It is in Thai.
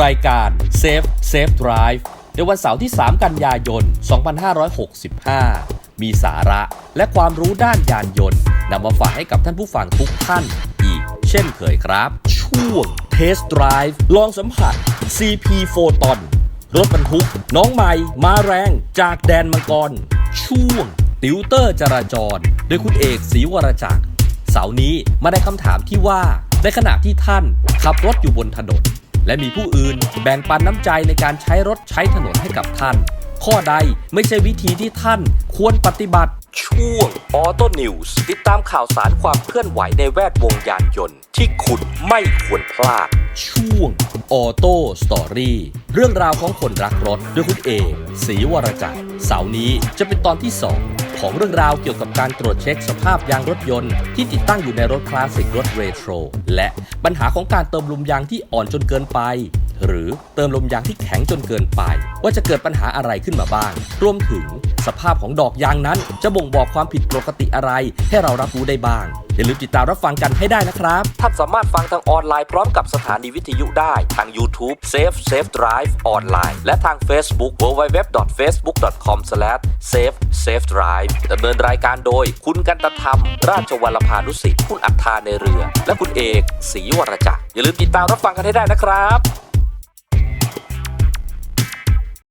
รายการ Safe Safe Drive ในวันเสาร์ที่ 3 กันยายน 2565 มีสาระและความรู้ด้านยานยนต์นำมาฝากให้กับท่านผู้ฟังทุกท่านอีก เช่นเคยครับ ช่วง Test Drive ลองสัมผัส CP p h o t o n รถบรรทุก น้องใหม่มาแรงจากแดนมังกร ช่วง ติวเตอร์จราจร โดยคุณเอกศรีวรจักรเสาร์นี้มาได้คำถามที่ว่า ในขณะที่ท่านขับรถอยู่บนถนน และมีผู้อื่นแบ่งปันน้ำใจในการใช้รถใช้ถนนให้กับท่าน ข้อใดไม่ใช่วิธีที่ท่านควรปฏิบัติ ช่วงออโต้นิวส์ติดตามข่าวสารความเคลื่อนไหวในแวดวงยานยนต์ ที่คุณไม่ควรพลาด ช่วงออโต้สตอรี่เรื่องราวของคนรักรถด้วยคุณเอกศรีวรจักรเสาร์นี้จะเป็นตอนที่ 2 ของเรื่องราวเกี่ยวกับการตรวจเช็คสภาพยางรถยนต์ ที่ติดตั้งอยู่ในรถคลาสสิกรถเรโทรและปัญหาของการเติมลมยางที่อ่อนจนเกินไป หรือเติมลมยางที่แข็งจนเกินไป ว่าจะเกิดปัญหาอะไรขึ้นมาบ้าง รวมถึงสภาพของดอกยางนั้น จะบ่งบอกความผิดปกติอะไร ให้เรารับรู้ได้บ้าง อย่าลืมติดตามรับฟังกันให้ได้นะครับ ท่านสามารถฟังทางออนไลน์พร้อมกับสถานีวิทยุได้ ทาง YouTube Safe Safe Drive ออนไลน์ และทาง Facebook www.facebook.com/safe safe drive ดำเนินรายการโดย คุณกันตธรรม ราชวัลพานุสิทธิ์คุณอัฏฐาในเรือ และคุณเอกศรีวรจักรอย่าลืมติดตามรับฟังกันให้ได้นะครับ